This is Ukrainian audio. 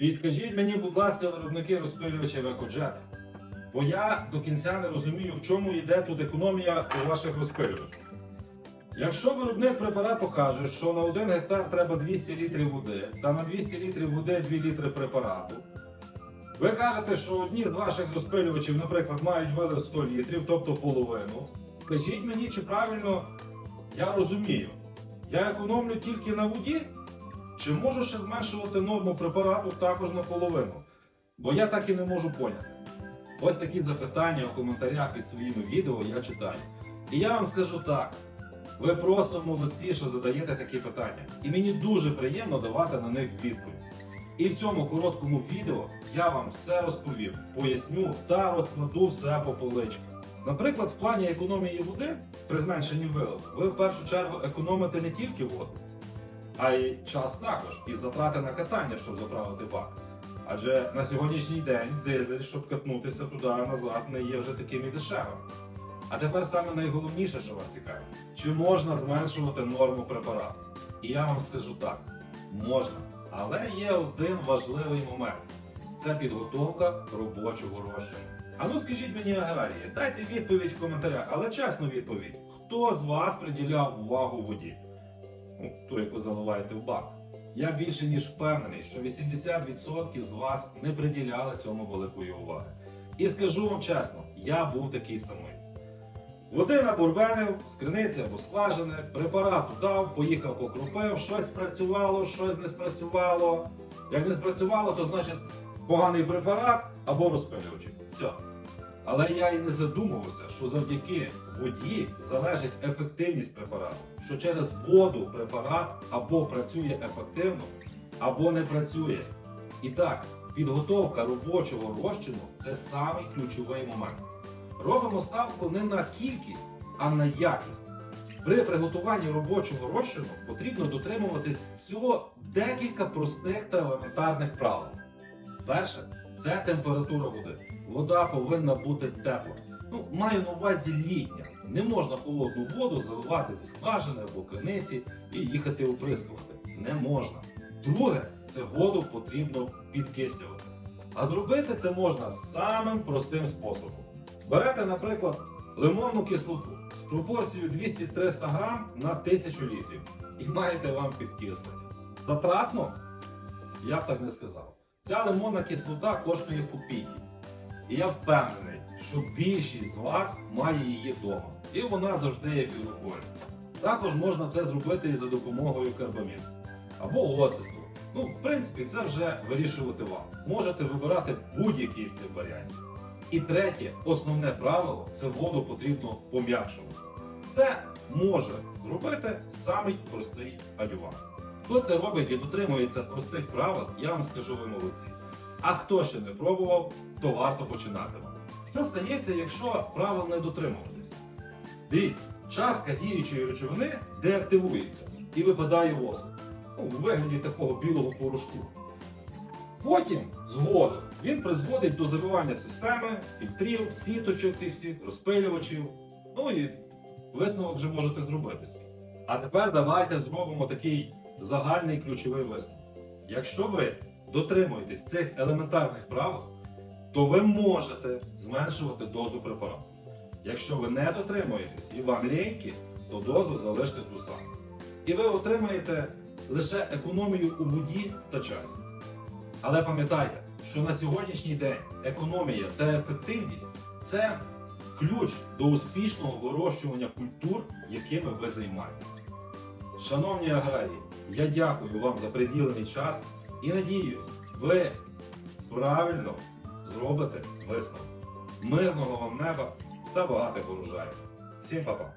Підкажіть мені, будь ласка, виробники розпилювачів екоджет. Бо я до кінця не розумію, в чому йде тут економія у ваших розпилювачів. Якщо виробник препарату каже, що на 1 гектар треба 200 літрів води, та на 200 літрів води 2 літри препарату, ви кажете, що одні з ваших розпилювачів, наприклад, мають вилив 100 літрів, тобто половину. Скажіть мені, чи правильно я розумію, я економлю тільки на воді, чи можу ще зменшувати норму препарату також наполовину? Бо я так і не можу поняти. Ось такі запитання у коментарях під своїми відео я читаю. І я вам скажу так: ви просто молодці, що задаєте такі питання. І мені дуже приємно давати на них відповідь. І в цьому короткому відео я вам все розповім, поясню та розкладу все по поличках. Наприклад, в плані економії води при зменшенні виливу, ви в першу чергу економите не тільки воду, а й час також і затрати на катання, щоб заправити бак. Адже на сьогоднішній день дизель, щоб катнутися туди назад, не є вже таким і дешевим. А тепер саме найголовніше, що вас цікавить, чи можна зменшувати норму препарату? І я вам скажу так: можна. Але є один важливий момент це підготовка робочого розчину. А ну скажіть мені, аграрії, дайте відповідь в коментарях, але чесну відповідь. Хто з вас приділяв увагу воді? Ну, ту, яку заливаєте в бак. Я більше ніж впевнений, що 80% з вас не приділяли цьому великої уваги. І скажу вам чесно, я був такий самий. Води набурбенив, з криниці або скважини, препарату дав, поїхав покрупив, щось спрацювало, щось не спрацювало. Як не спрацювало, то значить поганий препарат або розпилювач. Все. Але я і не задумувався, що завдяки воді залежить ефективність препарату, що через воду препарат або працює ефективно, або не працює. І так, підготовка робочого розчину це самий ключовий момент. Робимо ставку не на кількість, а на якість. При приготуванні робочого розчину потрібно дотримуватись всього декілька простих та елементарних правил. Перше це температура води. Вода повинна бути тепла. Ну, маю на увазі літня. Не можна холодну воду заливати зі скважини або криниці і їхати оприскувати. Не можна. Друге, це воду потрібно підкислювати. А зробити це можна самим простим способом. Берете, наприклад, лимонну кислоту з пропорцією 200-300 грам на 1000 літрів і маєте вам підкислення. Затратно? Я б так не сказав. Ця лимонна кислота коштує копійки. І я впевнений, що більшість з вас має її вдома. І вона завжди є під. Також можна це зробити і за допомогою карбаміду або оцету. Ну, в принципі, це вже вирішувати вам. Можете вибирати будь-який з цих варіантів. І третє, основне правило це воду потрібно пом'якшувати. Це може зробити самий простий адювант. Хто це робить і дотримується простих правил, я вам скажу ви молодці. А хто ще не пробував, то варто починати. Що стається, якщо правил не дотримуватись? Дивіться, частка діючої речовини деактивується і випадає воздух. Ну, у вигляді такого білого порошку. Потім, згодом, він призводить до забивання системи, фільтрів, сіточок тих всіх, розпилювачів. Ну і висновок вже можете зробити. А тепер давайте зробимо такий загальний ключовий висновок. Якщо ви дотримуєтесь цих елементарних правил, то ви можете зменшувати дозу препарату. Якщо ви не дотримуєтесь і вам ліньки, то дозу залиште ту саму. І ви отримаєте лише економію у воді та часі. Але пам'ятайте, що на сьогоднішній день економія та ефективність це ключ до успішного вирощування культур, якими ви займаєтесь. Шановні аграрії, я дякую вам за приділений час і надіюсь, ви правильно зробите висновок. Мирного вам неба та багатих урожаїв. Всім па-па!